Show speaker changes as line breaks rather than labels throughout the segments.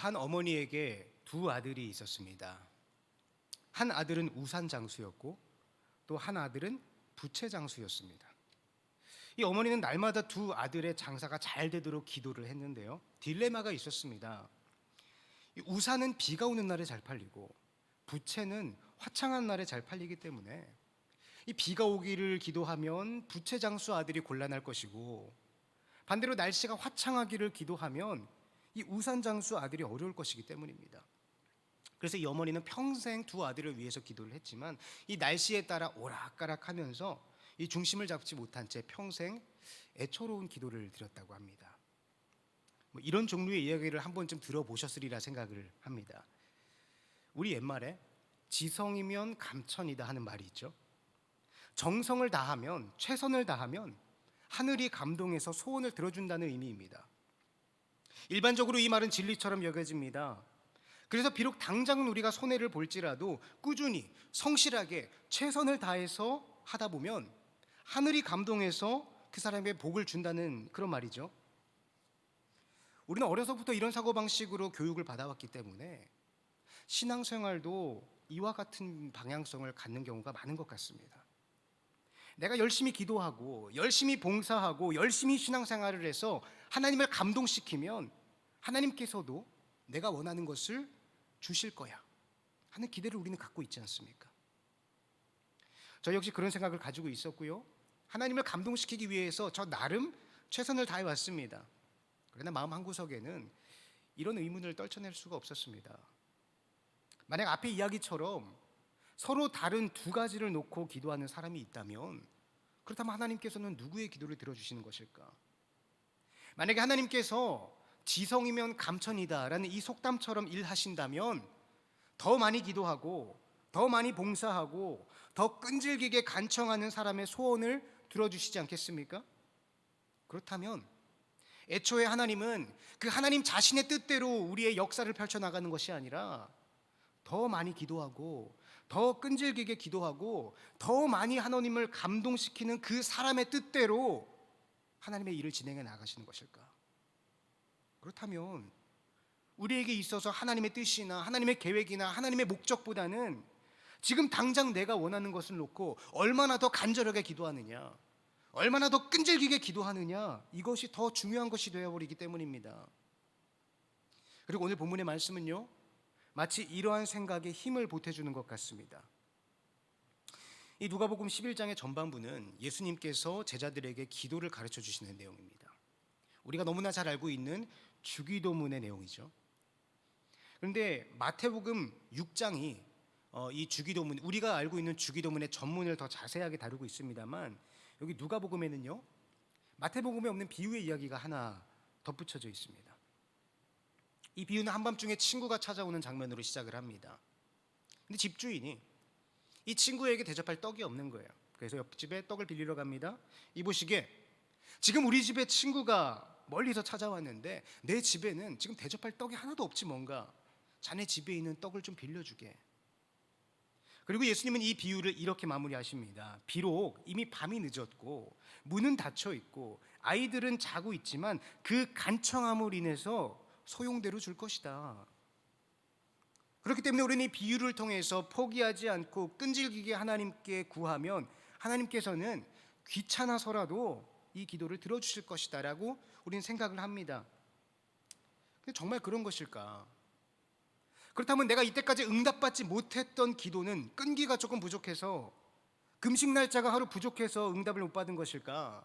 한 어머니에게 두 아들이 있었습니다. 한 아들은 우산 장수였고 또 한 아들은 부채 장수였습니다. 이 어머니는 날마다 두 아들의 장사가 잘 되도록 기도를 했는데요. 딜레마가 있었습니다. 이 우산은 비가 오는 날에 잘 팔리고 부채는 화창한 날에 잘 팔리기 때문에 이 비가 오기를 기도하면 부채 장수 아들이 곤란할 것이고 반대로 날씨가 화창하기를 기도하면 이 우산 장수 아들이 어려울 것이기 때문입니다. 그래서 이 어머니는 평생 두 아들을 위해서 기도를 했지만 이 날씨에 따라 오락가락하면서 이 중심을 잡지 못한 채 평생 애처로운 기도를 드렸다고 합니다. 뭐 이런 종류의 이야기를 한 번쯤 들어보셨으리라 생각을 합니다. 우리 옛말에 지성이면 감천이다 하는 말이 있죠. 정성을 다하면 최선을 다하면 하늘이 감동해서 소원을 들어준다는 의미입니다. 일반적으로 이 말은 진리처럼 여겨집니다. 그래서 비록 당장은 우리가 손해를 볼지라도 꾸준히 성실하게 최선을 다해서 하다 보면 하늘이 감동해서 그 사람에게 복을 준다는 그런 말이죠. 우리는 어려서부터 이런 사고 방식으로 교육을 받아왔기 때문에 신앙생활도 이와 같은 방향성을 갖는 경우가 많은 것 같습니다. 내가 열심히 기도하고 열심히 봉사하고 열심히 신앙생활을 해서 하나님을 감동시키면 하나님께서도 내가 원하는 것을 주실 거야 하는 기대를 우리는 갖고 있지 않습니까? 저 역시 그런 생각을 가지고 있었고요. 하나님을 감동시키기 위해서 저 나름 최선을 다해 왔습니다. 그러나 마음 한 구석에는 이런 의문을 떨쳐낼 수가 없었습니다. 만약 앞에 이야기처럼 서로 다른 두 가지를 놓고 기도하는 사람이 있다면 그렇다면 하나님께서는 누구의 기도를 들어주시는 것일까? 만약에 하나님께서 지성이면 감천이다라는 이 속담처럼 일하신다면 더 많이 기도하고 더 많이 봉사하고 더 끈질기게 간청하는 사람의 소원을 들어주시지 않겠습니까? 그렇다면 애초에 하나님은 그 하나님 자신의 뜻대로 우리의 역사를 펼쳐나가는 것이 아니라 더 많이 기도하고 더 끈질기게 기도하고 더 많이 하나님을 감동시키는 그 사람의 뜻대로 하나님의 일을 진행해 나가시는 것일까? 그렇다면 우리에게 있어서 하나님의 뜻이나 하나님의 계획이나 하나님의 목적보다는 지금 당장 내가 원하는 것을 놓고 얼마나 더 간절하게 기도하느냐, 얼마나 더 끈질기게 기도하느냐, 이것이 더 중요한 것이 되어버리기 때문입니다. 그리고 오늘 본문의 말씀은요, 마치 이러한 생각에 힘을 보태주는 것 같습니다. 이 누가복음 11장의 전반부는 예수님께서 제자들에게 기도를 가르쳐 주시는 내용입니다. 우리가 너무나 잘 알고 있는 주기도문의 내용이죠. 그런데 마태복음 6장이 어, 이 주기도문 우리가 알고 있는 주기도문의 전문을 더 자세하게 다루고 있습니다만 여기 누가복음에는요 마태복음에 없는 비유의 이야기가 하나 덧붙여져 있습니다. 이 비유는 한밤중에 친구가 찾아오는 장면으로 시작을 합니다. 근데 집주인이 이 친구에게 대접할 떡이 없는 거예요. 그래서 옆집에 떡을 빌리러 갑니다. 이보시게 지금 우리 집에 친구가 멀리서 찾아왔는데 내 집에는 지금 대접할 떡이 하나도 없지 뭔가 자네 집에 있는 떡을 좀 빌려주게. 그리고 예수님은 이 비유를 이렇게 마무리하십니다. 비록 이미 밤이 늦었고 문은 닫혀 있고 아이들은 자고 있지만 그 간청함으로 인해서 소용대로 줄 것이다. 그렇기 때문에 우리는 이 비유를 통해서 포기하지 않고 끈질기게 하나님께 구하면 하나님께서는 귀찮아서라도 이 기도를 들어주실 것이다라고 우리는 생각을 합니다. 근데 정말 그런 것일까? 그렇다면 내가 이때까지 응답받지 못했던 기도는 끈기가 조금 부족해서 금식 날짜가 하루 부족해서 응답을 못 받은 것일까?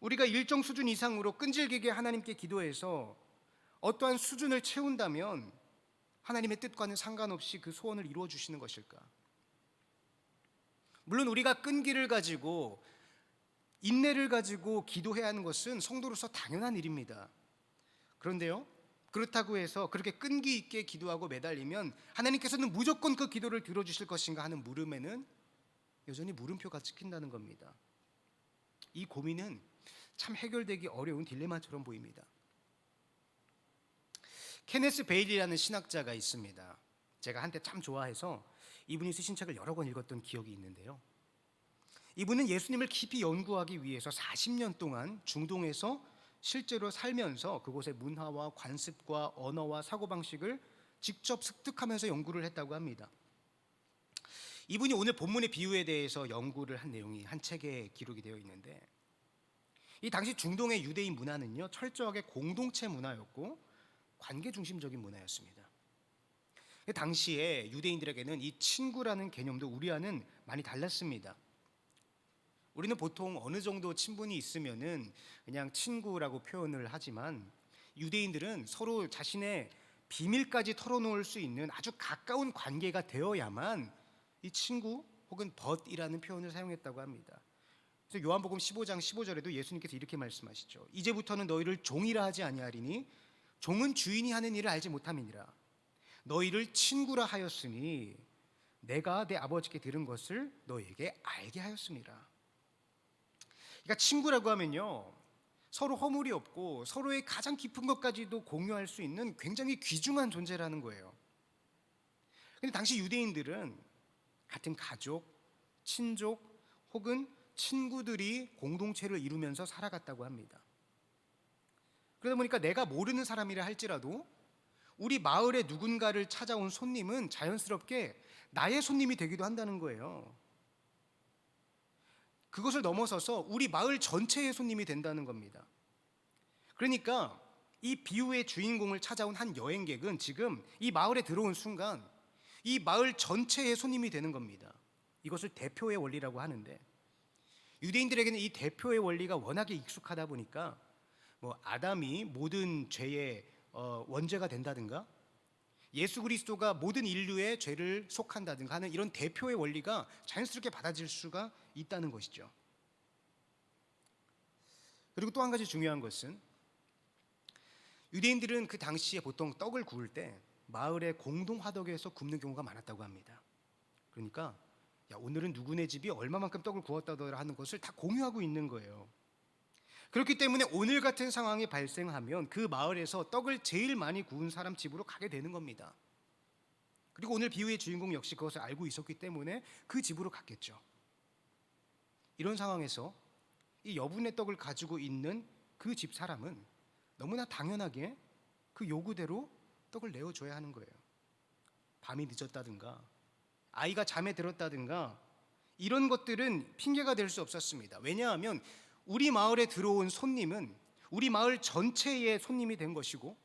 우리가 일정 수준 이상으로 끈질기게 하나님께 기도해서 어떠한 수준을 채운다면 하나님의 뜻과는 상관없이 그 소원을 이루어 주시는 것일까? 물론 우리가 끈기를 가지고 인내를 가지고 기도해야 하는 것은 성도로서 당연한 일입니다. 그런데요, 그렇다고 해서 그렇게 끈기 있게 기도하고 매달리면 하나님께서는 무조건 그 기도를 들어 주실 것인가 하는 물음에는 여전히 물음표가 찍힌다는 겁니다. 이 고민은 참 해결되기 어려운 딜레마처럼 보입니다. 케네스 베일이라는 신학자가 있습니다. 제가 한때 참 좋아해서 이분이 쓰신 책을 여러 권 읽었던 기억이 있는데요. 이분은 예수님을 깊이 연구하기 위해서 40년 동안 중동에서 실제로 살면서 그곳의 문화와 관습과 언어와 사고방식을 직접 습득하면서 연구를 했다고 합니다. 이분이 오늘 본문의 비유에 대해서 연구를 한 내용이 한 책에 기록이 되어 있는데 이 당시 중동의 유대인 문화는요 철저하게 공동체 문화였고 관계 중심적인 문화였습니다. 당시에 유대인들에게는 이 친구라는 개념도 우리와는 많이 달랐습니다. 우리는 보통 어느 정도 친분이 있으면은 그냥 친구라고 표현을 하지만 유대인들은 서로 자신의 비밀까지 털어놓을 수 있는 아주 가까운 관계가 되어야만 이 친구 혹은 벗이라는 표현을 사용했다고 합니다. 그래서 요한복음 15장 15절에도 예수님께서 이렇게 말씀하시죠. 이제부터는 너희를 종이라 하지 아니하리니 종은 주인이 하는 일을 알지 못함이니라. 너희를 친구라 하였으니 내가 내 아버지께 들은 것을 너희에게 알게 하였습니다. 그러니까 친구라고 하면요. 서로 허물이 없고 서로의 가장 깊은 것까지도 공유할 수 있는 굉장히 귀중한 존재라는 거예요. 근데 당시 유대인들은 같은 가족, 친족 혹은 친구들이 공동체를 이루면서 살아갔다고 합니다. 그러다 보니까 내가 모르는 사람이라 할지라도 우리 마을에 누군가를 찾아온 손님은 자연스럽게 나의 손님이 되기도 한다는 거예요. 그것을 넘어서서 우리 마을 전체의 손님이 된다는 겁니다. 그러니까 이 비유의 주인공을 찾아온 한 여행객은 지금 이 마을에 들어온 순간 이 마을 전체의 손님이 되는 겁니다. 이것을 대표의 원리라고 하는데 유대인들에게는 이 대표의 원리가 워낙에 익숙하다 보니까 뭐 아담이 모든 죄의 어, 원죄가 된다든가 예수 그리스도가 모든 인류의 죄를 속한다든가 하는 이런 대표의 원리가 자연스럽게 받아질 수가 있다는 것이죠. 그리고 또 한 가지 중요한 것은 유대인들은 그 당시에 보통 떡을 구울 때 마을의 공동 화덕에서 굽는 경우가 많았다고 합니다. 그러니까 야, 오늘은 누구네 집이 얼마만큼 떡을 구웠다더라 하는 것을 다 공유하고 있는 거예요. 그렇기 때문에 오늘 같은 상황이 발생하면 그 마을에서 떡을 제일 많이 구운 사람 집으로 가게 되는 겁니다. 그리고 오늘 비유의 주인공 역시 그것을 알고 있었기 때문에 그 집으로 갔겠죠. 이런 상황에서 이 여분의 떡을 가지고 있는 그 집 사람은 너무나 당연하게 그 요구대로 떡을 내어줘야 하는 거예요. 밤이 늦었다든가 아이가 잠에 들었다든가 이런 것들은 핑계가 될 수 없었습니다. 왜냐하면 우리 마을에 들어온 손님은 우리 마을 전체의 손님이 된 것이고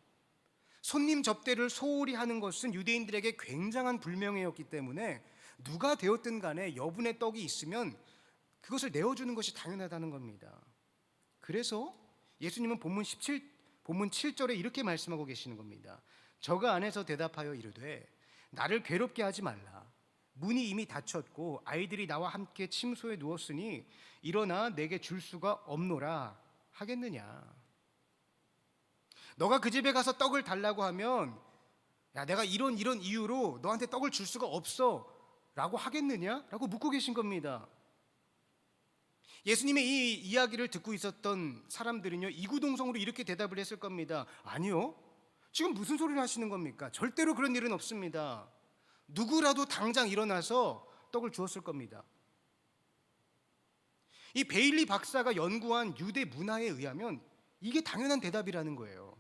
손님 접대를 소홀히 하는 것은 유대인들에게 굉장한 불명예였기 때문에 누가 되었든 간에 여분의 떡이 있으면 그것을 내어주는 것이 당연하다는 겁니다. 그래서 예수님은 본문 17 본문 7절에 이렇게 말씀하고 계시는 겁니다. 저가 안에서 대답하여 이르되 나를 괴롭게 하지 말라. 문이 이미 닫혔고 아이들이 나와 함께 침소에 누웠으니 일어나 내게 줄 수가 없노라 하겠느냐. 너가 그 집에 가서 떡을 달라고 하면 야 내가 이런 이런 이유로 너한테 떡을 줄 수가 없어라고 하겠느냐라고 묻고 계신 겁니다. 예수님의 이 이야기를 듣고 있었던 사람들은요 이구동성으로 이렇게 대답을 했을 겁니다. 아니요. 지금 무슨 소리를 하시는 겁니까? 절대로 그런 일은 없습니다. 누구라도 당장 일어나서 떡을 주었을 겁니다. 이 베일리 박사가 연구한 유대 문화에 의하면 이게 당연한 대답이라는 거예요.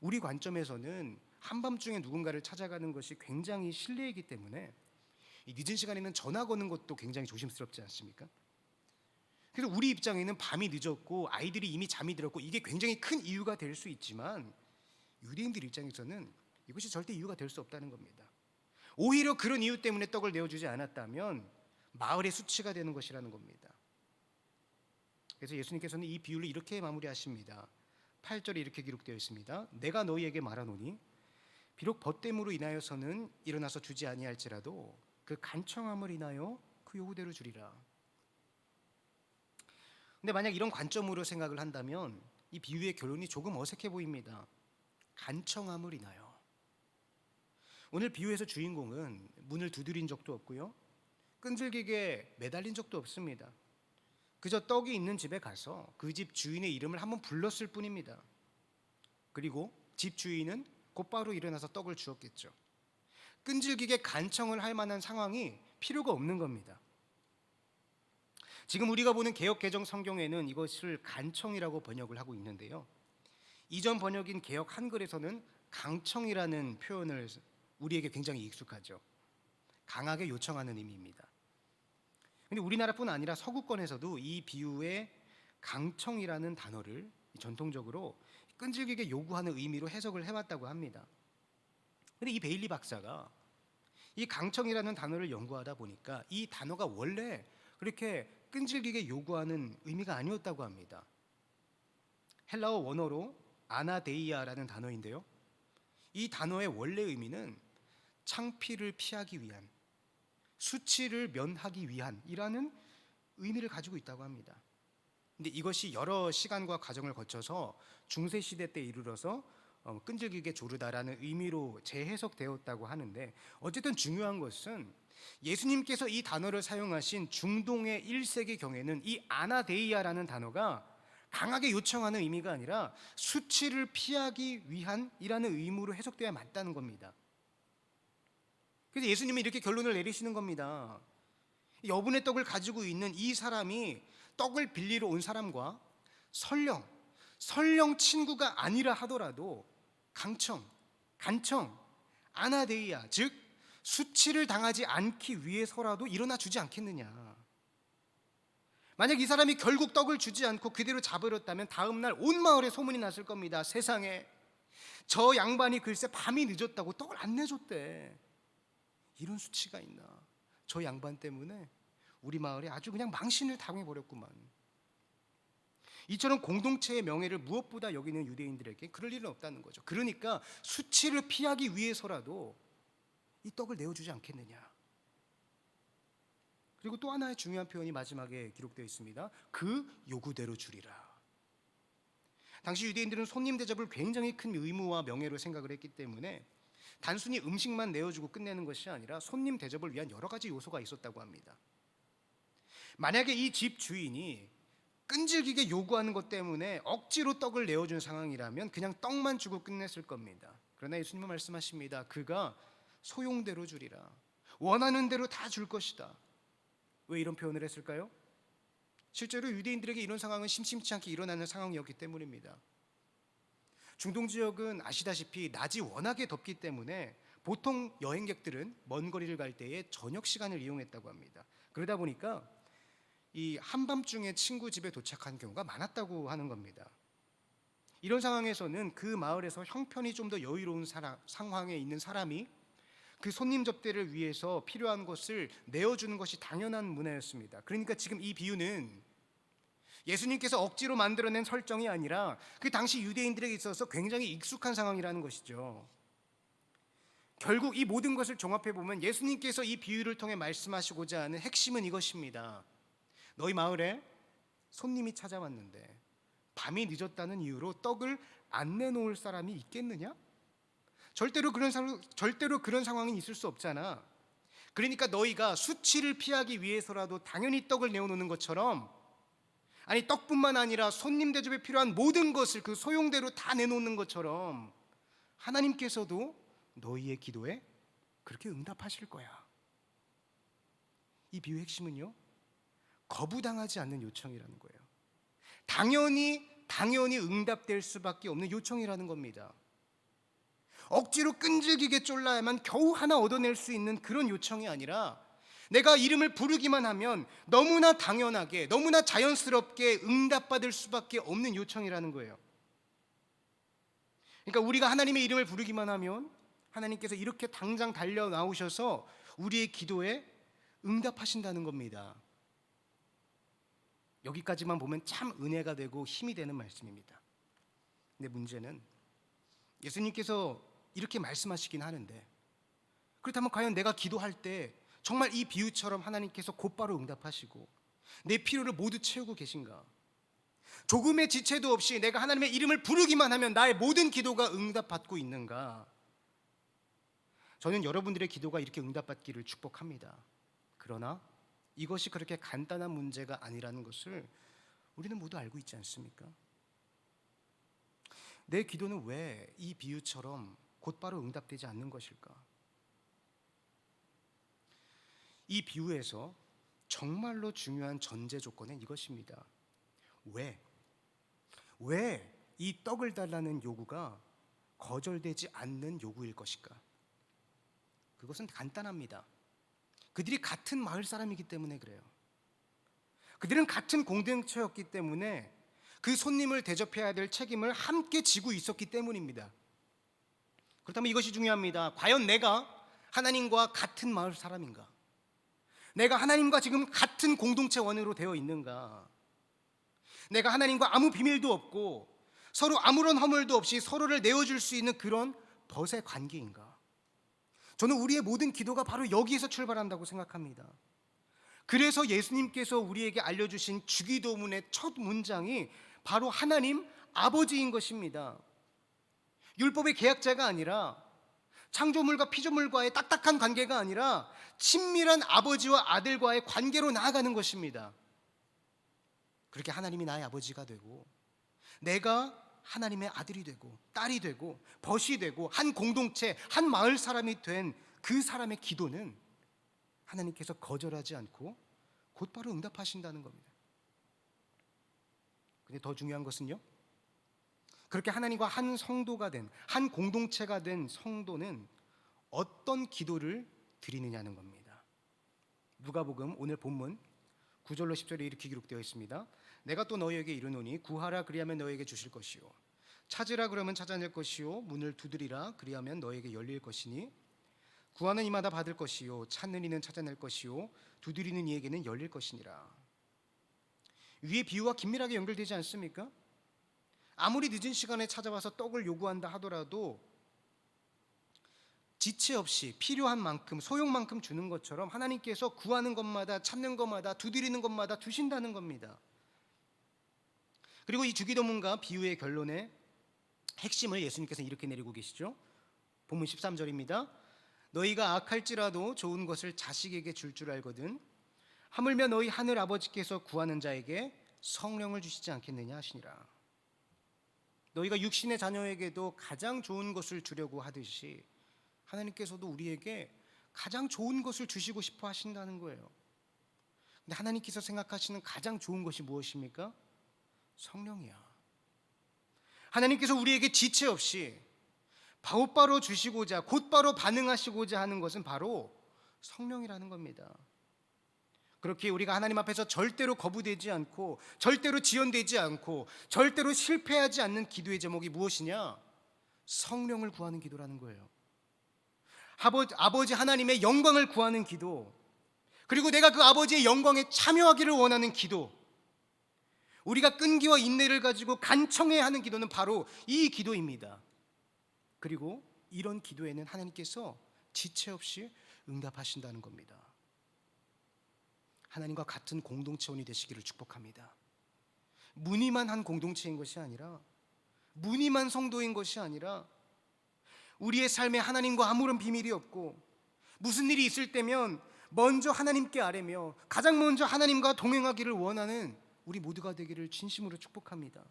우리 관점에서는 한밤중에 누군가를 찾아가는 것이 굉장히 실례이기 때문에 이 늦은 시간에는 전화 거는 것도 굉장히 조심스럽지 않습니까? 그래서 우리 입장에는 밤이 늦었고 아이들이 이미 잠이 들었고 이게 굉장히 큰 이유가 될 수 있지만 유대인들 입장에서는 이것이 절대 이유가 될 수 없다는 겁니다. 오히려 그런 이유 때문에 떡을 내어주지 않았다면 마을의 수치가 되는 것이라는 겁니다. 그래서 예수님께서는 이 비유를 이렇게 마무리하십니다. 8절에 이렇게 기록되어 있습니다. 내가 너희에게 말하노니 비록 벗됨으로 인하여서는 일어나서 주지 아니할지라도 그 간청함을 인하여 그 요구대로 주리라. 근데 만약 이런 관점으로 생각을 한다면 이 비유의 결론이 조금 어색해 보입니다. 간청함을 인하여 오늘 비유에서 주인공은 문을 두드린 적도 없고요. 끈질기게 매달린 적도 없습니다. 그저 떡이 있는 집에 가서 그 집 주인의 이름을 한번 불렀을 뿐입니다. 그리고 집 주인은 곧바로 일어나서 떡을 주었겠죠. 끈질기게 간청을 할 만한 상황이 필요가 없는 겁니다. 지금 우리가 보는 개역 개정 성경에는 이것을 간청이라고 번역을 하고 있는데요. 이전 번역인 개역 한글에서는 강청이라는 표현을 우리에게 굉장히 익숙하죠. 강하게 요청하는 의미입니다. 근데 우리나라뿐 아니라 서구권에서도 이 비유의 강청이라는 단어를 전통적으로 끈질기게 요구하는 의미로 해석을 해왔다고 합니다. 근데 이 베일리 박사가 이 강청이라는 단어를 연구하다 보니까 이 단어가 원래 그렇게 끈질기게 요구하는 의미가 아니었다고 합니다. 헬라어 원어로 아나데이아라는 단어인데요. 이 단어의 원래 의미는 창피를 피하기 위한, 수치를 면하기 위한이라는 의미를 가지고 있다고 합니다. 근데 이것이 여러 시간과 과정을 거쳐서 중세 시대 때 이르러서 어, 끈질기게 조르다라는 의미로 재해석되었다고 하는데 어쨌든 중요한 것은 예수님께서 이 단어를 사용하신 중동의 1세기 경에는 이 아나데이아라는 단어가 강하게 요청하는 의미가 아니라 수치를 피하기 위한이라는 의무로 해석돼야 맞다는 겁니다. 그래서 예수님이 이렇게 결론을 내리시는 겁니다. 여분의 떡을 가지고 있는 이 사람이 떡을 빌리러 온 사람과 설령 설령 친구가 아니라 하더라도 강청, 간청, 아나데이아 즉 수치를 당하지 않기 위해서라도 일어나 주지 않겠느냐. 만약 이 사람이 결국 떡을 주지 않고 그대로 잡으렸다면 다음 날 온 마을에 소문이 났을 겁니다. 세상에 저 양반이 글쎄 밤이 늦었다고 떡을 안 내줬대. 이런 수치가 있나? 저 양반 때문에 우리 마을에 아주 그냥 망신을 당해 버렸구만. 이처럼 공동체의 명예를 무엇보다 여기는 유대인들에게 그럴 일은 없다는 거죠. 그러니까 수치를 피하기 위해서라도 이 떡을 내어주지 않겠느냐. 그리고 또 하나의 중요한 표현이 마지막에 기록되어 있습니다. 그 요구대로 주리라. 당시 유대인들은 손님 대접을 굉장히 큰 의무와 명예로 생각을 했기 때문에 단순히 음식만 내어주고 끝내는 것이 아니라 손님 대접을 위한 여러 가지 요소가 있었다고 합니다. 만약에 이 집 주인이 끈질기게 요구하는 것 때문에 억지로 떡을 내어준 상황이라면 그냥 떡만 주고 끝냈을 겁니다. 그러나 예수님은 말씀하십니다. 그가 소용대로 주리라. 원하는 대로 다 줄 것이다. 왜 이런 표현을 했을까요? 실제로 유대인들에게 이런 상황은 심심치 않게 일어나는 상황이었기 때문입니다. 중동 지역은 아시다시피 낮이 워낙에 덥기 때문에 보통 여행객들은 먼 거리를 갈 때에 저녁 시간을 이용했다고 합니다. 그러다 보니까 이 한밤중에 친구 집에 도착한 경우가 많았다고 하는 겁니다. 이런 상황에서는 그 마을에서 형편이 좀 더 여유로운 사람, 상황에 있는 사람이 그 손님 접대를 위해서 필요한 것을 내어주는 것이 당연한 문화였습니다. 그러니까 지금 이 비유는 예수님께서 억지로 만들어낸 설정이 아니라 그 당시 유대인들에게 있어서 굉장히 익숙한 상황이라는 것이죠. 결국 이 모든 것을 종합해 보면 예수님께서 이 비유를 통해 말씀하시고자 하는 핵심은 이것입니다. 너희 마을에 손님이 찾아왔는데 밤이 늦었다는 이유로 떡을 안 내놓을 사람이 있겠느냐? 절대로 그런 상 절대로 그런 상황이 있을 수 없잖아. 그러니까 너희가 수치를 피하기 위해서라도 당연히 떡을 내어놓는 것처럼 아니 떡뿐만 아니라 손님 대접에 필요한 모든 것을 그 소용대로 다 내놓는 것처럼 하나님께서도 너희의 기도에 그렇게 응답하실 거야. 이 비유 핵심은요. 거부당하지 않는 요청이라는 거예요. 당연히 당연히 응답될 수밖에 없는 요청이라는 겁니다. 억지로 끈질기게 쫄라야만 겨우 하나 얻어낼 수 있는 그런 요청이 아니라 내가 이름을 부르기만 하면 너무나 당연하게, 너무나 자연스럽게 응답받을 수밖에 없는 요청이라는 거예요. 그러니까 우리가 하나님의 이름을 부르기만 하면 하나님께서 이렇게 당장 달려 나오셔서 우리의 기도에 응답하신다는 겁니다. 여기까지만 보면 참 은혜가 되고 힘이 되는 말씀입니다. 근데 문제는 예수님께서 이렇게 말씀하시긴 하는데 그렇다면 과연 내가 기도할 때 정말 이 비유처럼 하나님께서 곧바로 응답하시고 내 필요를 모두 채우고 계신가? 조금의 지체도 없이 내가 하나님의 이름을 부르기만 하면 나의 모든 기도가 응답받고 있는가? 저는 여러분들의 기도가 이렇게 응답받기를 축복합니다. 그러나 이것이 그렇게 간단한 문제가 아니라는 것을 우리는 모두 알고 있지 않습니까? 내 기도는 왜 이 비유처럼 곧바로 응답되지 않는 것일까? 이 비유에서 정말로 중요한 전제 조건은 이것입니다. 왜? 왜 이 떡을 달라는 요구가 거절되지 않는 요구일 것일까? 그것은 간단합니다. 그들이 같은 마을 사람이기 때문에 그래요. 그들은 같은 공동체였기 때문에 그 손님을 대접해야 될 책임을 함께 지고 있었기 때문입니다. 그렇다면 이것이 중요합니다. 과연 내가 하나님과 같은 마을 사람인가? 내가 하나님과 지금 같은 공동체 원으로 되어 있는가? 내가 하나님과 아무 비밀도 없고 서로 아무런 허물도 없이 서로를 내어줄 수 있는 그런 벗의 관계인가? 저는 우리의 모든 기도가 바로 여기에서 출발한다고 생각합니다. 그래서 예수님께서 우리에게 알려주신 주기도문의 첫 문장이 바로 하나님 아버지인 것입니다. 율법의 계약자가 아니라 창조물과 피조물과의 딱딱한 관계가 아니라 친밀한 아버지와 아들과의 관계로 나아가는 것입니다. 그렇게 하나님이 나의 아버지가 되고 내가 하나님의 아들이 되고 딸이 되고 벗이 되고 한 공동체 한 마을 사람이 된 그 사람의 기도는 하나님께서 거절하지 않고 곧바로 응답하신다는 겁니다. 근데 더 중요한 것은요. 그렇게 하나님과 한 성도가 된 한 공동체가 된 성도는 어떤 기도를 드리느냐는 겁니다. 누가복음 오늘 본문 9절로 10절에 이렇게 기록되어 있습니다. 내가 또 너희에게 이르노니 구하라 그리하면 너희에게 주실 것이요 찾으라 그러면 찾아낼 것이요 문을 두드리라 그리하면 너희에게 열릴 것이니 구하는 이마다 받을 것이요 찾는 이는 찾아낼 것이요 두드리는 이에게는 열릴 것이니라. 위의 비유와 긴밀하게 연결되지 않습니까? 아무리 늦은 시간에 찾아와서 떡을 요구한다 하더라도 지체 없이 필요한 만큼 소용만큼 주는 것처럼 하나님께서 구하는 것마다 찾는 것마다 두드리는 것마다 두신다는 겁니다. 그리고 이 주기도문과 비유의 결론의 핵심을 예수님께서 이렇게 내리고 계시죠. 본문 13절입니다. 너희가 악할지라도 좋은 것을 자식에게 줄줄 알거든 하물며 너희 하늘 아버지께서 구하는 자에게 성령을 주시지 않겠느냐 하시니라. 너희가 육신의 자녀에게도 가장 좋은 것을 주려고 하듯이 하나님께서도 우리에게 가장 좋은 것을 주시고 싶어 하신다는 거예요. 근데 하나님께서 생각하시는 가장 좋은 것이 무엇입니까? 성령이야. 하나님께서 우리에게 지체 없이 곧바로 주시고자 곧바로 반응하시고자 하는 것은 바로 성령이라는 겁니다. 그렇게 우리가 하나님 앞에서 절대로 거부되지 않고 절대로 지연되지 않고 절대로 실패하지 않는 기도의 제목이 무엇이냐? 성령을 구하는 기도라는 거예요. 아버지 하나님의 영광을 구하는 기도. 그리고 내가 그 아버지의 영광에 참여하기를 원하는 기도. 우리가 끈기와 인내를 가지고 간청해야 하는 기도는 바로 이 기도입니다. 그리고 이런 기도에는 하나님께서 지체 없이 응답하신다는 겁니다. 하나님과 같은 공동체원이 되시기를 축복합니다. 무늬만 한 공동체인 것이 아니라 무늬만 성도인 것이 아니라 우리의 삶에 하나님과 아무런 비밀이 없고 무슨 일이 있을 때면 먼저 하나님께 아뢰며 가장 먼저 하나님과 동행하기를 원하는 우리 모두가 되기를 진심으로 축복합니다.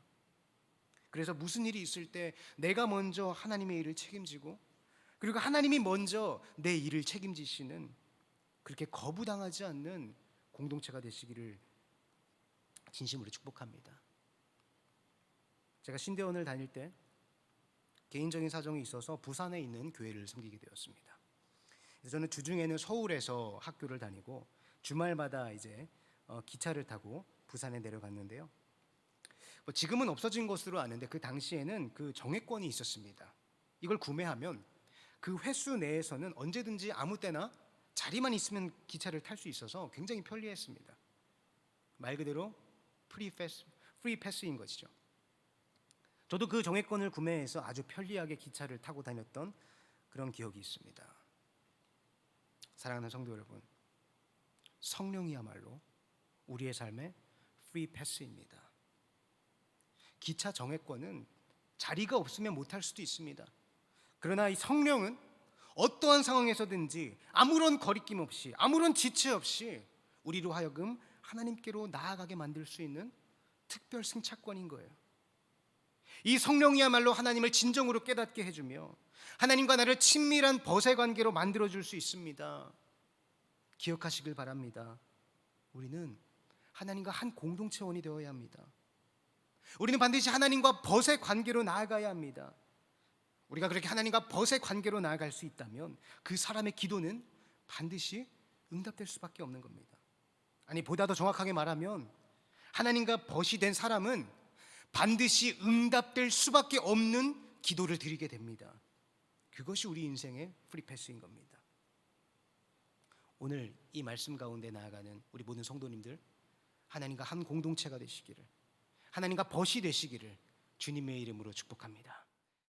그래서 무슨 일이 있을 때 내가 먼저 하나님의 일을 책임지고 그리고 하나님이 먼저 내 일을 책임지시는 그렇게 거부당하지 않는 공동체가 되시기를 진심으로 축복합니다. 제가 신대원을 다닐 때 개인적인 사정이 있어서 부산에 있는 교회를 섬기게 되었습니다. 저는 주중에는 서울에서 학교를 다니고 주말마다 이제 어, 기차를 타고 부산에 내려갔는데요. 뭐 지금은 없어진 것으로 아는데 그 당시에는 그 정액권이 있었습니다. 이걸 구매하면 그 횟수 내에서는 언제든지 아무 때나 자리만 있으면 기차를 탈 수 있어서 굉장히 편리했습니다. 말 그대로 프리 패스, 프리 패스인 것이죠. 저도 그 정액권을 구매해서 아주 편리하게 기차를 타고 다녔던 그런 기억이 있습니다. 사랑하는 성도 여러분, 성령이야말로 우리의 삶의 프리 패스입니다. 기차 정액권은 자리가 없으면 못할 수도 있습니다. 그러나 이 성령은 어떠한 상황에서든지 아무런 거리낌 없이 아무런 지체 없이 우리로 하여금 하나님께로 나아가게 만들 수 있는 특별 승차권인 거예요. 이 성령이야말로 하나님을 진정으로 깨닫게 해주며 하나님과 나를 친밀한 벗의 관계로 만들어 줄 수 있습니다. 기억하시길 바랍니다. 우리는 하나님과 한 공동체원이 되어야 합니다. 우리는 반드시 하나님과 벗의 관계로 나아가야 합니다. 우리가 그렇게 하나님과 벗의 관계로 나아갈 수 있다면 그 사람의 기도는 반드시 응답될 수밖에 없는 겁니다. 아니 보다 더 정확하게 말하면 하나님과 벗이 된 사람은 반드시 응답될 수밖에 없는 기도를 드리게 됩니다. 그것이 우리 인생의 프리패스인 겁니다. 오늘 이 말씀 가운데 나아가는 우리 모든 성도님들 하나님과 한 공동체가 되시기를 하나님과 벗이 되시기를 주님의 이름으로 축복합니다.